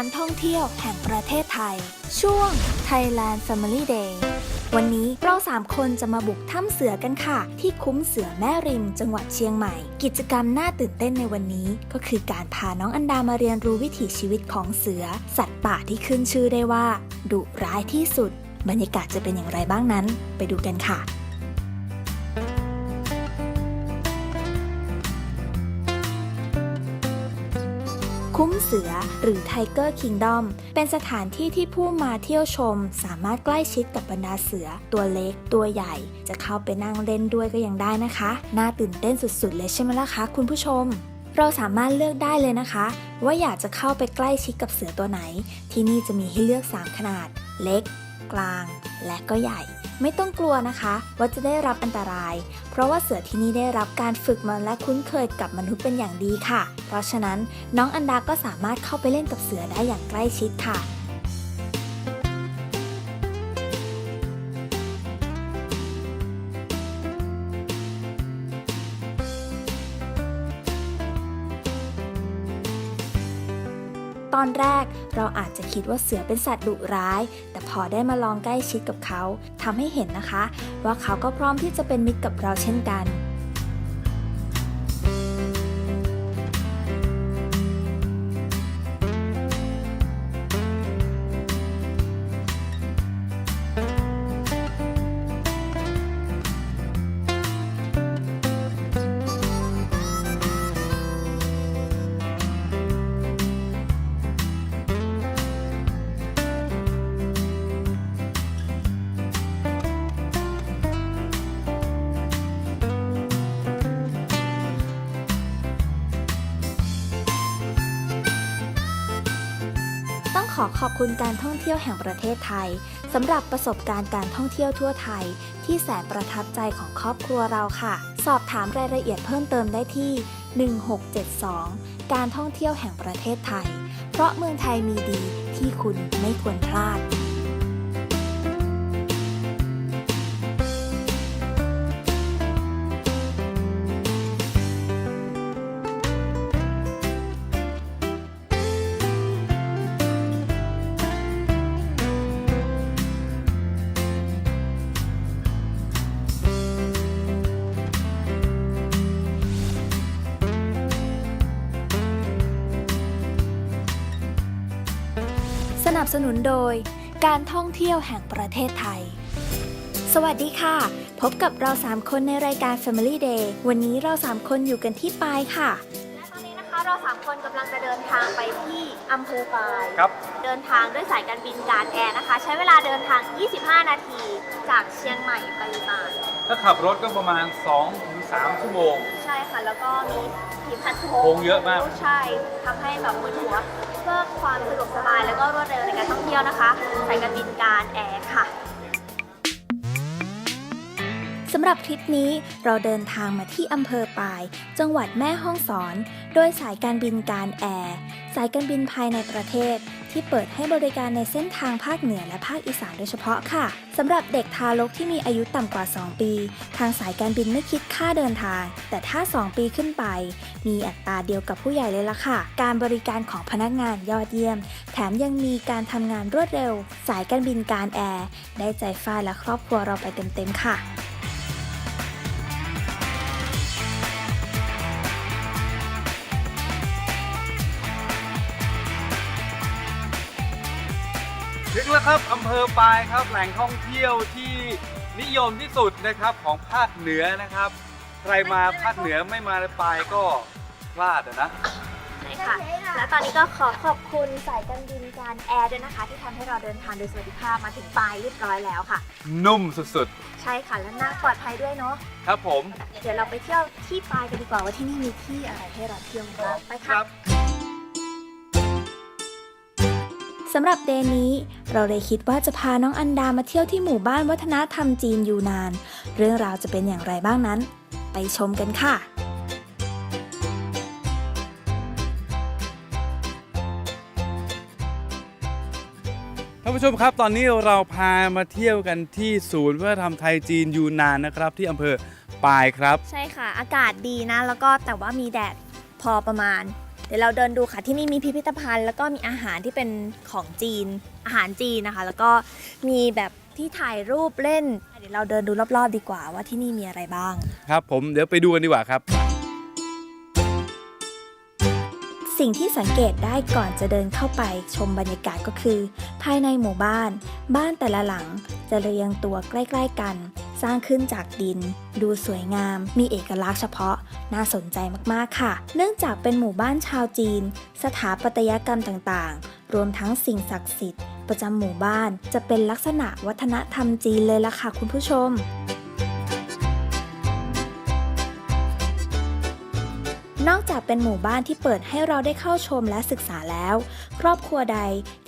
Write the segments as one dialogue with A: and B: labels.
A: การท่องเที่ยวแห่งประเทศไทย ช่วง Thailand Family Day วันนี้เราสามคนจะมาบุกถ้ำเสือกันค่ะ ที่คุ้มเสือแม่ริม จังหวัดเชียงใหม่ กิจกรรมน่าตื่นเต้นในวันนี้ ก็คือการพาน้องอันดามาเรียนรู้วิถีชีวิตของเสือ สัตว์ป่าที่ขึ้นชื่อได้ว่าดุร้ายที่สุด บรรยากาศจะเป็นอย่างไรบ้างนั้น ไปดูกันค่ะ คุ้มเสือหรือ Tiger Kingdom เป็นสถานที่ที่ผู้มาเที่ยวชม สามารถใกล้ชิดกับบรรดาเสือ ตัวเล็ก ตัวใหญ่ จะเข้าไปนั่งเล่นด้วยก็ยังได้นะคะ น่าตื่นเต้นสุดๆ เลยใช่ไหมล่ะคะคุณผู้ชม เราสามารถเลือกได้เลยนะคะ ว่าอยากจะเข้าไปใกล้ชิดกับเสือตัวไหน ที่นี่จะมีให้เลือก 3 ขนาด เล็ก กลางและก็ใหญ่ ไม่ต้องกลัวนะคะ ว่าจะได้รับอันตราย เพราะว่าเสือที่นี่ได้รับการฝึกมาและคุ้นเคยกับมนุษย์เป็นอย่างดีค่ะ เพราะฉะนั้นน้องอันดาก็สามารถเข้าไปเล่นกับเสือได้อย่างใกล้ชิดค่ะตอนแรกเราอาจจะคิดว่าเสือเป็นสัตว์ดุร้าย พอได้มาลองใกล้ชิดกับเขาทำให้เห็นนะคะ ว่าเขาก็พร้อมที่จะเป็นมิตรกับเราเช่นกัน ขอบคุณการท่องเที่ยวแห่งประเทศไทยสำหรับประสบการณ์การท่องเที่ยวทั่วไทย ที่แสนประทับใจของครอบครัวเราค่ะ สอบถามรายละเอียดเพิ่มเติมได้ที่ 1672 การท่องเที่ยวแห่งประเทศไทย เพราะเมืองไทยมีดีที่คุณไม่ควรพลาด สนับสนุนโดย การท่องเที่ยวแห่งประเทศไทย สวัสดีค่ะ พบกับเรา 3 คนในรายการ Family Day วันนี้เรา 3 คนอยู่กันที่ปายค่ะ
B: และตอนนี้นะคะเราสามคนกำลังจะเดินทางไปที่อำเภอปาย
C: ครับ
B: เดินทางด้วยสายการบินการแอร์นะคะ ใช้เวลาเดินทาง 25 นาที จากเชียงใหม่ไปปาย
C: ถ้าขับรถก็ประมาณ 2-3ชั่วโมง
B: ใช่ค่ะ แล้วก็มีทีมพัดโโค้
C: งเยอะมาก
B: ใช่ทำให้แบบมึนหัวเพื่อความสะดวกสบายแล้วก็รวดเร็วในการท่องเที่ยวนะคะสายการบินการแอร์ค่ะ
A: สำหรับทริปนี้เราเดินทางมาที่อำเภอปาย จังหวัดแม่ฮ่องสอน โดยสายการบินการแอร์ สายการบินภายในประเทศ ที่เปิดให้บริการในเส้นทางภาคเหนือและภาคอีสานโดยเฉพาะค่ะสำหรับเด็กทารกที่มีอายุต่ำกว่า 2 ปี ทางสายการบินไม่คิดค่าเดินทาง แต่ถ้า 2 ปีขึ้นไป มีอัตราเดียวกับผู้ใหญ่เลยล่ะค่ะ การบริการของพนักงานยอดเยี่ยม แถมยังมีการทำงานรวดเร็ว สายการบินการแอร์ได้ใจฝ้าและครอบครัวเราไปเต็มๆค่ะ
C: ถึงแล้วครับอำเภอปายครับแหล่งท่องเที่ยวที่นิยมที่สุดนะครับของภาคเหนือนะครับ ใครมาภาคเหนือไม่มาปายก็พลาดอะนะ
B: ใช่ค่ะ และตอนนี้ก็ขอขอบคุณสายการบินการแอร์ด้วยนะคะ ที่ทำให้เราเดินทางโดยสวัสดิภาพมาถึงปลายเรียบร้อยแล้วค่ะ
C: นุ่มสุด
B: ใช่ค่ะ และนั่งปลอดภัยด้วยเนาะ
C: ๆ ครับผม
B: เดี๋ยวเราไปเที่ยวที่ปลายกันดีกว่าว่าที่นี่มีที่อะไรให้เราเที่ยวบ้างไป
C: ค
B: ค่ะ
C: รับ
A: สำหรับเดย์นี้ เราเลยคิดว่าจะพาน้องอันดามาเที่ยวที่หมู่บ้านวัฒนธรรมจีนยูนาน เรื่องราวจะเป็นอย่างไรบ้างนั้น ไปชมกันค่ะ
C: ท่านผู้ชมครับตอนนี้เราพามาเที่ยวกันที่ศูนย์วัฒนธรรมไทยจีนยูนานนะครับที่อำเภอปายครับ
B: ใช่ค่ะ อากาศดีนะ แล้วก็แต่ว่ามีแดดพอประมาณ เดี๋ยวเราเดินดูค่ะที่นี่มีพิพิธภัณฑ์ แล้วก็มีอาหารที่เป็นของจีน อาหารจีนนะคะ แล้วก็มีแบบที่ถ่ายรูปเล่น เดี๋ยวเราเดินดูรอบๆ ดีกว่าว่าที่นี่มีอะไรบ้าง
C: ครับผมเดี๋ยวไปดูกันดีกว่าครับ
A: สิ่งที่สังเกตได้ก่อนจะเดินเข้าไปชมบรรยากาศก็คือ ภายในหมู่บ้าน บ้านแต่ละหลังจะเรียงตัวใกล้ ๆ กัน สร้างขึ้นจากดิน ดูสวยงาม มีเอกลักษณ์เฉพาะ น่าสนใจมากๆค่ะ เนื่องจากเป็นหมู่บ้านชาวจีน สถาปัตยกรรมต่างๆ รวมทั้งสิ่งศักดิ์สิทธิ์ประจำหมู่บ้านจะเป็นลักษณะวัฒนธรรมจีนเลยล่ะค่ะคุณผู้ชม นอกจากเป็นหมู่บ้านที่เปิดให้เราได้เข้าชมและศึกษาแล้ว ครอบครัวใด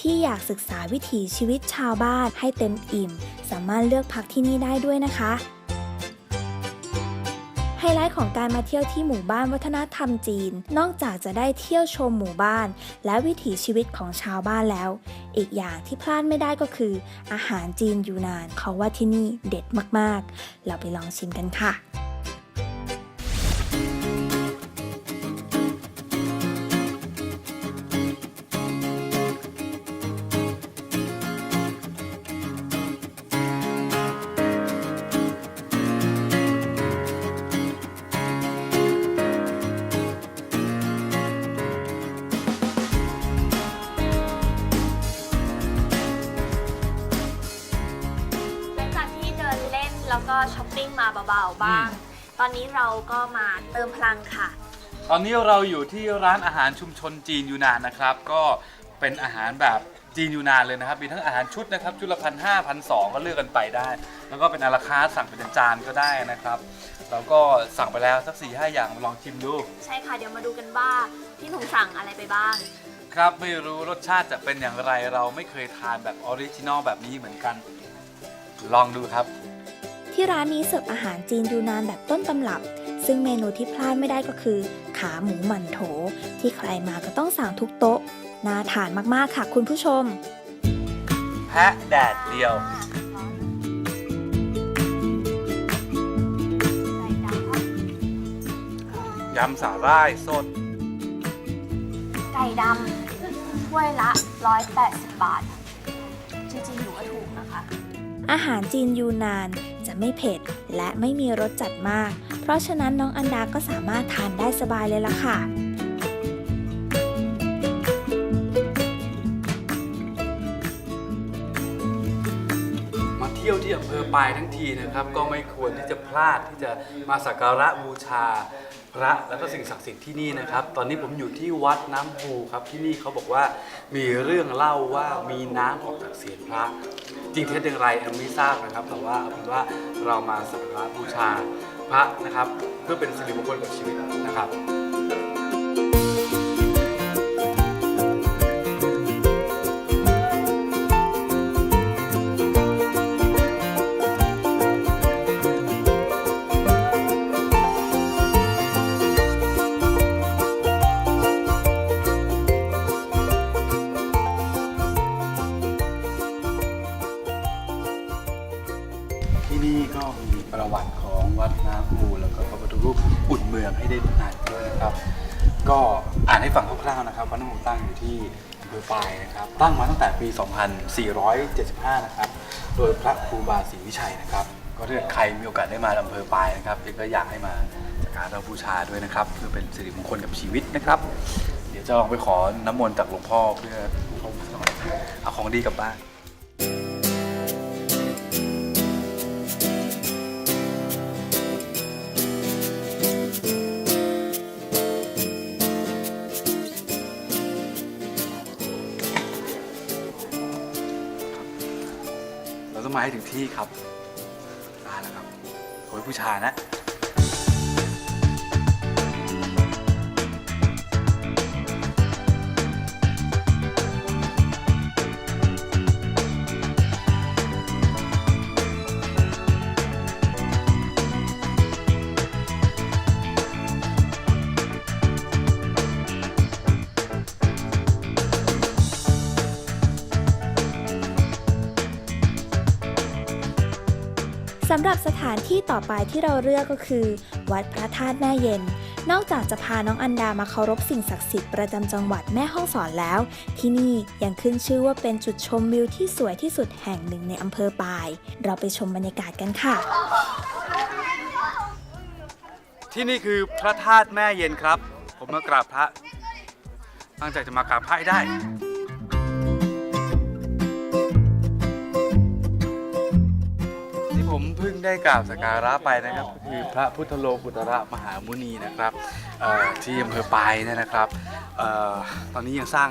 A: ที่อยากศึกษาวิถีชีวิตชาวบ้านให้เต็มอิ่ม สามารถเลือกพักที่นี่ได้ด้วยนะคะ ไฮไลท์ของการมาเที่ยวที่หมู่บ้านวัฒนธรรมจีน นอกจากจะได้เที่ยวชมหมู่บ้าน และวิถีชีวิตของชาวบ้านแล้ว อีกอย่างที่พลาดไม่ได้ก็คือ อาหารจีนยูนานเขาว่าที่นี่เด็ดมากๆ เราไปลองชิมกันค่ะ
B: แล้วก็ช้อปปิ้งมาเบาๆบ้าง ตอนนี้เราก็มาเติมพลังค่ะ
C: ตอนนี้เราอยู่ที่ร้านอาหารชุมชนจีนยูนานนะครับ ก็เป็นอาหารแบบจีนยูนานเลยนะครับ มีทั้งอาหารชุดนะครับ ชุดละพันห้าพันสองก็เลือกกันไปได้ แล้วก็เป็นอาราคาร์ทสั่งเป็นจานก็ได้นะครับเราก็สั่งไปแล้วสักสี่ห้าอย่างมาลองชิมดู
B: ใช่ค่ะ เดี๋ยวมาดูกันว่าพี่หนุ่มสั่งอะไรไปบ้าง
C: ครับไม่รู้รสชาติจะเป็นอย่างไรเราไม่เคยทานแบบออริจินอลแบบนี้เหมือนกัน ลองดูครับ
A: ที่ร้านนี้เสิร์ฟอาหารจีนยูนานแบบต้นตำรับ ซึ่งเมนูที่พลาดไม่ได้ก็คือ ขาหมูหมั่นโถ ที่ใครมาก็ต้องสั่งทุกโต๊ะ น่าทานมากๆค่ะคุณผู้ชม
C: แพะแดดเดียว ยำสาหร่ายสด
B: ไก่ดำถ้วยละ 180 บาท จริงๆถือว่าถูกนะคะ
A: อาหารจีนยูนานจะ ไม่เผ็ด และไม่มีรสจัดมาก เพราะฉะนั้นน้องอันดาก็สามารถทานได้สบายเลยล่ะค่ะ
C: มาเที่ยวที่อำเภอปายทั้งทีนะครับ ก็ไม่ควรที่จะพลาดที่จะมาสักการะบูชา พระแล้วก็สิ่งศักดิ์สิทธิ์ที่นี่นะครับ ตอนนี้ผมอยู่ที่วัดน้ำพูครับที่นี่เขาบอกว่ามีเรื่องเล่าว่ามีน้ำออกจากเศียรพระ จริงเท็จอย่างไรแอมไม่ทราบนะครับ แต่ว่าเอาเป็นว่าเรามาสักการะบูชาพระนะครับ เพื่อเป็นสิริมงคลกับชีวิตนะครับ ปายนะครับตั้งมาตั้งแต่ปี 2475 นะครับ โดยพระครูบาศรีวิชัยนะครับ ก็ถ้าเกิดใครมีโอกาสได้มาอำเภอปายนะครับก็อยากให้มาสักการะบูชาด้วยนะครับ เพื่อเป็นสิริมงคลกับชีวิตนะครับ เดี๋ยวจะลองไปขอน้ำมนต์จากหลวงพ่อเพื่อเอาของดีกลับบ้าน มาให้ถึงที่ครับมาแล้วครับโอ้ยผู้ชายนะำ
A: หรับสถานที่ต่อไปที่เราเลือกก็คือ วัดพระธาตุแม่เย็น นอกจากจะพาน้องอันดามาเคารพสิ่งศักดิ์สิทธิ์ประจำจังหวัดแม่ฮ่องสอนแล้ว ที่นี่ยังขึ้นชื่อว่าเป็นจุดชมวิวที่สวยที่สุดแห่งหนึ่งในอำเภอปาย เราไปชมบรรยากาศกันค่ะ
C: ที่นี่คือพระธาตุแม่เย็นครับ ผมมากราบพระตั้งใจจะมากราบพระให้ได้ ผมเพิ่งได้กราบสักการะไปนะครับก็คือพระพุทธโลกุตระมหามุนีนะครับเอ่อที่อำเภอปายเนี่ยนะครับเอ่อตอนนี้ยังสร้าง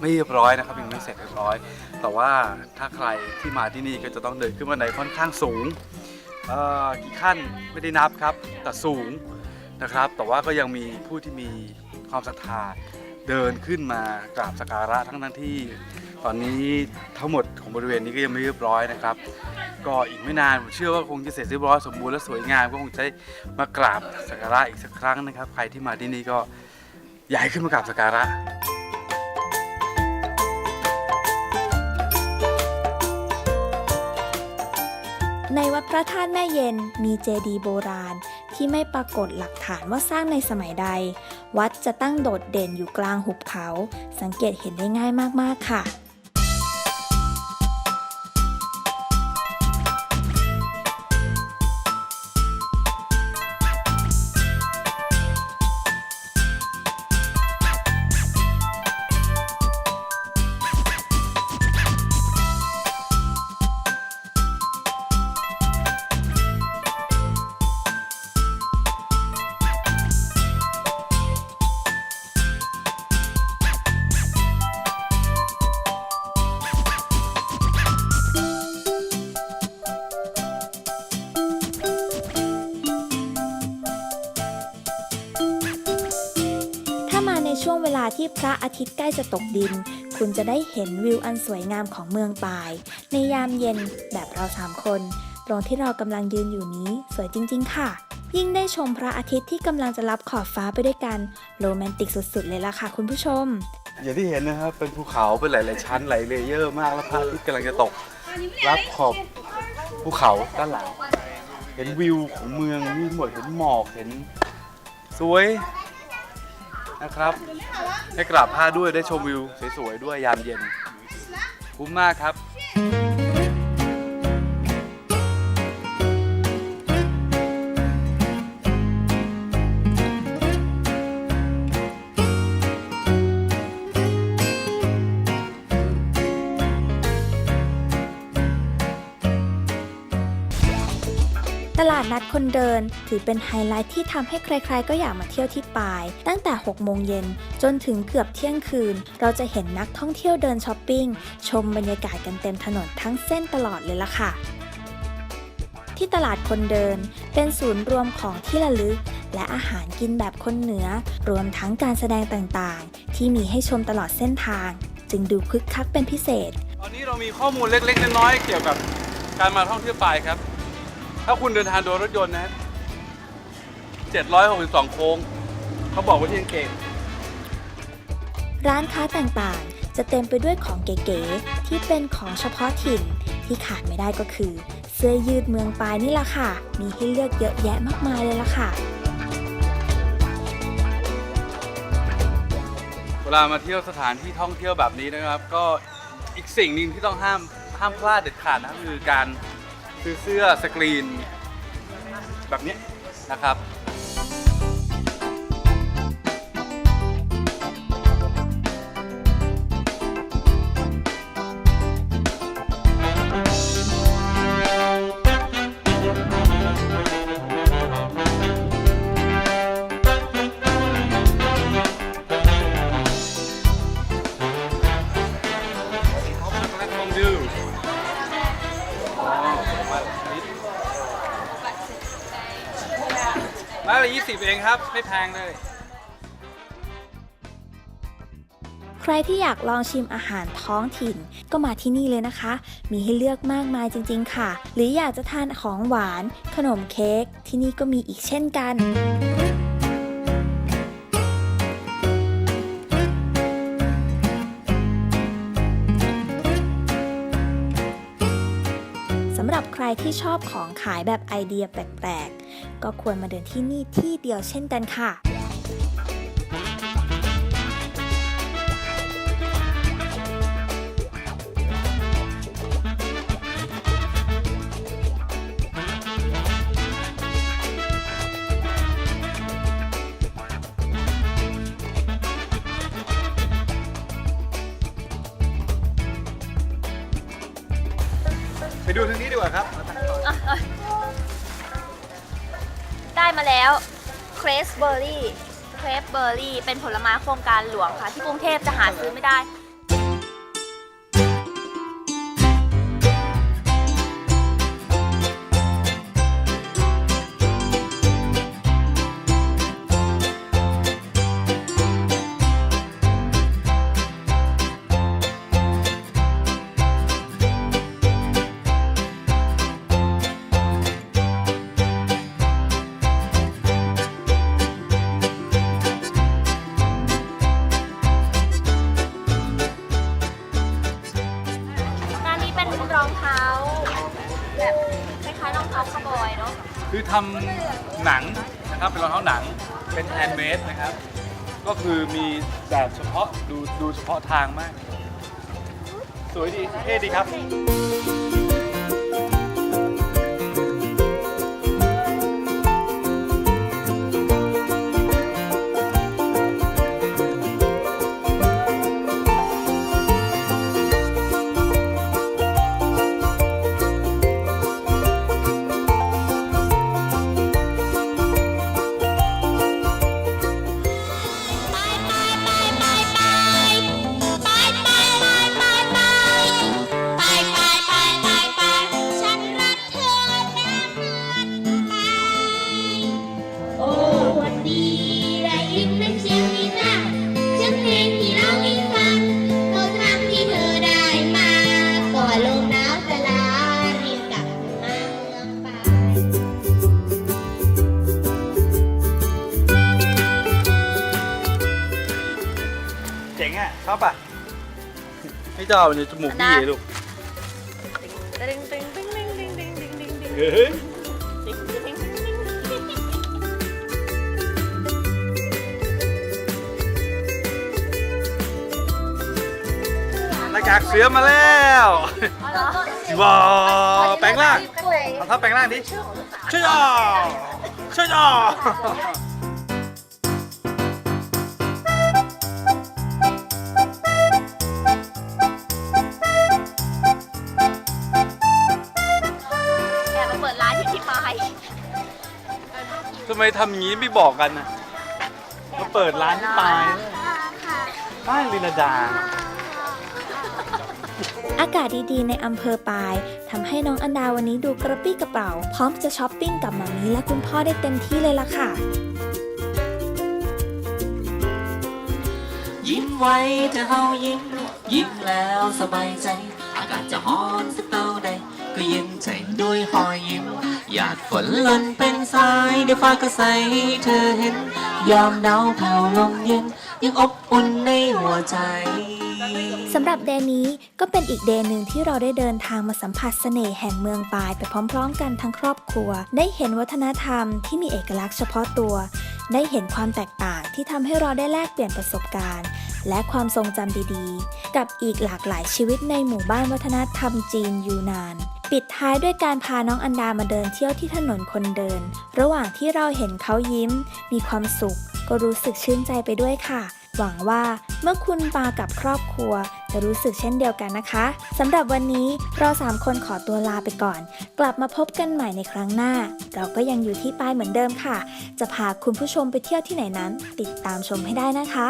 C: ไม่เรียบร้อยนะครับยังไม่เสร็จเรียบร้อย แต่ว่าถ้าใครที่มาที่นี่ก็จะต้องเดินขึ้นบันไดค่อนข้างสูงเอ่อกี่ขั้นไม่ได้นับครับแต่สูงนะครับ แต่ว่าก็ยังมีผู้ที่มีความศรัทธาเดินขึ้นมากราบสักการะทั้งทั้งที่ ตอนนี้ทั้งหมดของบริเวณนี้ก็ยังไม่เรียบร้อยนะครับ ก็อีกไม่นานผมเชื่อว่าคงจะเสร็จเรียบร้อยสมบูรณ์และสวยงามก็คงจะมากราบสักการะอีกสักครั้งนะครับ ใครที่มาที่นี่ก็อยากให้ขึ้นมากราบสักการะ
A: ในวัดพระธาตุแม่เย็นมีเจดีย์โบราณ ที่ไม่ปรากฏหลักฐานว่าสร้างในสมัยใด วัดจะตั้งโดดเด่นอยู่กลางหุบเขา สังเกตเห็นได้ง่ายมากๆค่ะ พระอาทิตย์ใกล้จะตกดิน คุณจะได้เห็นวิวอันสวยงามของเมืองปาย ในยามเย็นแบบเราสามคน ตรงที่เรากำลังยืนอยู่นี้สวยจริง ๆ ค่ะ ยิ่งได้ชมพระอาทิตย์ที่กำลังจะรับขอบฟ้าไปด้วยกันโรแมนติกสุด ๆ เลยล่ะค่ะ คุณผู้ชม
C: อย่างที่เห็นนะครับ เป็นภูเขาเป็นหลาย ๆ ชั้นหลายเลเยอร์มากแล้วพระอาทิตย์กำลังจะตก รับขอบภูเขาด้านหลัง เห็นวิวของเมืองนี่หมดเห็นหมอกเห็นสวยนะครับ ให้กราบผ้าด้วยได้ชมวิวสวยๆด้วยยามเย็น คุ้มมากครับ
A: ลาดนัดคนเดิน ถือเป็นไฮไลท์ที่ทำให้ใครๆ ก็อยากมาเที่ยวที่ปาย ตั้งแต่ 6 โมงเย็นจนถึงเกือบเที่ยงคืน เราจะเห็นนักท่องเที่ยวเดินช้อปปิ้ง ชมบรรยากาศกันเต็มถนนทั้งเส้นตลอดเลยล่ะค่ะ ที่ตลาดคนเดิน เป็นศูนย์รวมของที่ระลึก และอาหารกินแบบคนเหนือ รวมทั้งการแสดงต่างๆ ที่มีให้ชมตลอดเส้นทาง จึงดูคึกคักเป็นพิเศษ
C: ตอนนี้เรามีข้อมูลเล็กๆน้อยๆเกี่ยวกับการมาท่องเที่ยวปายครับ ถ้าคุณเดินทางโดยรถยนต์นะ762 โค้ง เขาบอกไว้ที่อังเกต
A: ร้านค้าต่างๆ จะเต็มไปด้วยของเก๋ๆ ที่เป็นของเฉพาะถิ่นที่ขาดไม่ได้ก็คือ เสื้อยืดเมืองปายนี่ล่ะค่ะ มีให้เลือกเยอะแยะมากมายเลยล่ะค่ะ
C: เวลามาเที่ยวสถานที่ท่องเที่ยวแบบนี้นะครับ ก็อีกสิ่งหนึ่งที่ต้องห้ามห้ามพลาดเด็ดขาดนะคือการ ซื้อเสื้อสกรีน แบบนี้นะครับ ไม่แพงเลย
A: ใครที่อยากลองชิมอาหารท้องถิ่นก็มาที่นี่เลยนะคะ มีให้เลือกมากมายจริง ๆ ค่ะ หรืออยากจะทานของหวาน ขนมเค้กที่นี่ก็มีอีกเช่นกัน ที่ชอบของขายแบบไอเดียแปลกๆ ก็ควรมาเดินที่นี่ที่เดียวเช่นกันค่ะ
C: ไปดูทางนี้ดีกว่าครับ
B: มาแล้วเครสเบอร์รี่เครสเบอร์รี่เป็นผลไม้โครงการหลวงค่ะ ที่กรุงเทพจะหาซื้อไม่ได้ เป็นแฮ
C: นด์เมดนะครับ ก็คือมีแบบเฉพาะดูดูเฉพาะทางมาก สวยดีเท่ดีครับ
D: จ๋ง
C: อะชอบป่ะไม่ชอบมันจะจมูกบี้ลูก
B: ตึงตึงตึงตึงตึงตึงตึงตึงตึง
C: เฮ้ย
B: ตึงตึงตึงตึง
C: หน้ากากเสือมาแล้วว้าวแปลงร่างเอาเท้าแปลงร่างดิช่วยอ่อช่วยอ่อ
B: แไม
C: ทำอย่างนี้ไม่บอกกันนะมาเปิดร้านที่ปลายบ้านลินาดา
A: อากาศดีๆ ในอำเภอปายทำให้น้องอันดาวันนี้ดูกระปรี้กระเป๋า พร้อมจะช้อปปิ้งกับมามีและคุณพ่อได้เต็มที่เลยล่ะค่ะ
E: ยิ้มไว้เธอเฮายิ้ม ยิ้มแล้วสบายใจ อากาศจะร้อน ฝนหล่นเป็นสายเดี๋ยวฟ้าก็ใสเธอเห็น ยามหนาวแผ่วลมเย็น ยังอบอุ่นในหัวใจ
A: สำหรับเดย์นี้ก็เป็นอีกเดย์หนึ่งที่เราได้เดินทางมาสัมผัสเสน่ห์แห่งเมืองปายไปพร้อม ๆ กันทั้งครอบครัว ได้เห็นวัฒนธรรมที่มีเอกลักษณ์เฉพาะตัว ได้เห็นความแตกต่างที่ทำให้เราได้แลกเปลี่ยนประสบการณ์ และความทรงจำดีๆ กับอีกหลากหลายชีวิตในหมู่บ้านวัฒนธรรมจีนยูนาน ปิดท้ายด้วยการพาน้องอันดามาเดินเที่ยวที่ถนนคนเดิน ระหว่างที่เราเห็นเขายิ้ม มีความสุข ก็รู้สึกชื่นใจไปด้วยค่ะ หวังว่าเมื่อคุณมากับครอบครัว จะรู้สึกเช่นเดียวกันนะคะสำหรับวันนี้เราสามคนขอตัวลาไปก่อน กลับมาพบกันใหม่ในครั้งหน้า เราก็ยังอยู่ที่ป้ายเหมือนเดิมค่ะ จะพาคุณผู้ชมไปเที่ยวที่ไหนนั้น ติดตามชมให้ได้นะคะ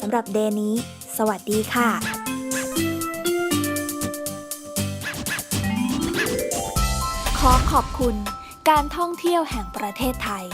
A: สำหรับเดย์นี้ สวัสดีค่ะ ขอขอบคุณการท่องเที่ยวแห่งประเทศไทย